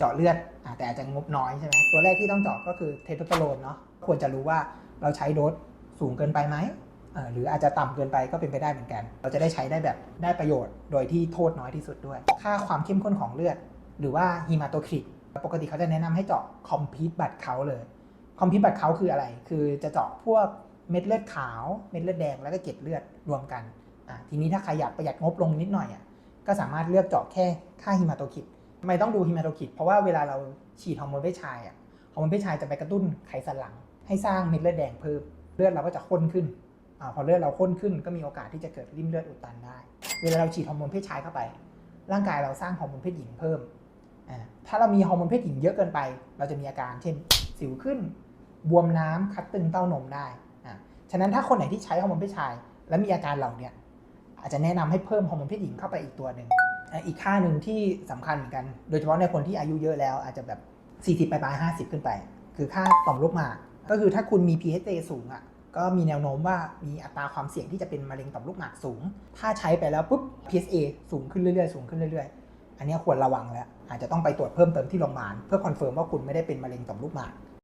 เจาะเลือดอแต่อาจจะงบน้อยใช่ไหมตัวแรกที่ต้องเจาะก็คือเทสโทสเตอโรนเนาะควรจะรู้ว่าเราใช้โดสสูงเกินไปไหมหรืออาจจะต่ำเกินไปก็เป็นไปได้เหมือนกัน เราจะได้ใช้ได้แบบได้ประโยชน์ โดยที่โทษน้อยที่สุดด้วย ค่าความเข้มข้นของเลือด หรือว่าฮีมาโตคริตปกติเขาจะแนะนำให้เจาะคอมพิวบัตเขาเลยคอมพิวบัตเขาคืออะไร คือจะเจาะพวกเม็ดเลือดขาวเม็ดเลือดแดงแล้วก็เกล็ดเลือดรวมกันทีนี้ถ้าใครอยากประหยัดงบลงนิดหน่อยอะก็สามารถเลือกเจาะแค่ค่าฮีมาโตคริต ทำไมต้องดูฮีมาโตคริตเพราะว่าเวลาเราฉีดฮอร์โมนเพศชายอะฮอร์โมนเพศชายจะไปกระตุ้นไขสันหลัง ให้สร้างเม็ดเลือดแดงเพิ่มเลือดเราก็จะข้นขึ้นอพอเลือดเราข้นขึ้นก็มีโอกาสที่จะเกิดริ่มเลือดอุดตันได้ เวลาเราฉีดฮอร์โมนเพศชายเข้าไป ร่างกายเราสร้างฮอร์โมนเพศหญิงเพิ่ม ถ้าเรามีฮอร์โมนเพศหญิงเยอะเกินไป เราจะมีอาการเช่น สิวขึ้น บวมน้ำคัดตึงเต้านมได้ ฉะนั้นถ้าคนไหนที่ใช้ฮอร์โมนเพศชาย และมีอาการเหล่านี้อาจจะแนะนำให้เพิ่มฮอร์โมนเพศหญิงเข้าไปอีกตัวหนึ่ง อีกค่าหนึ่งที่สำคัญเหมือนกัน โดยเฉพาะในคนที่อายุเยอะแล้วอาจจะแบบ 40 ไปปลายๆ50 ขึ้นไป คือค่าต่อมลูกหมาก ก็คือถ้าคุณมี PSA สูงอะ ก็มีแนวโน้มว่ามีอัตราความเสี่ยงที่จะเป็นมะเร็งต่อมลูกหมากสูง ถ้าใช้ไปแล้วปุ๊บ PSA สูงขึ้นเรื่อยๆ สูงขึ้นเรื่อยๆ อันนี้ควรระวังแล้ว อาจจะต้องไปตรวจเพิ่มเติมที่โรงพยาบาลเพื่อคอนเฟิร์มว่าคุณไม่ได้เป็นมะเร็งต่อมลูกหมาก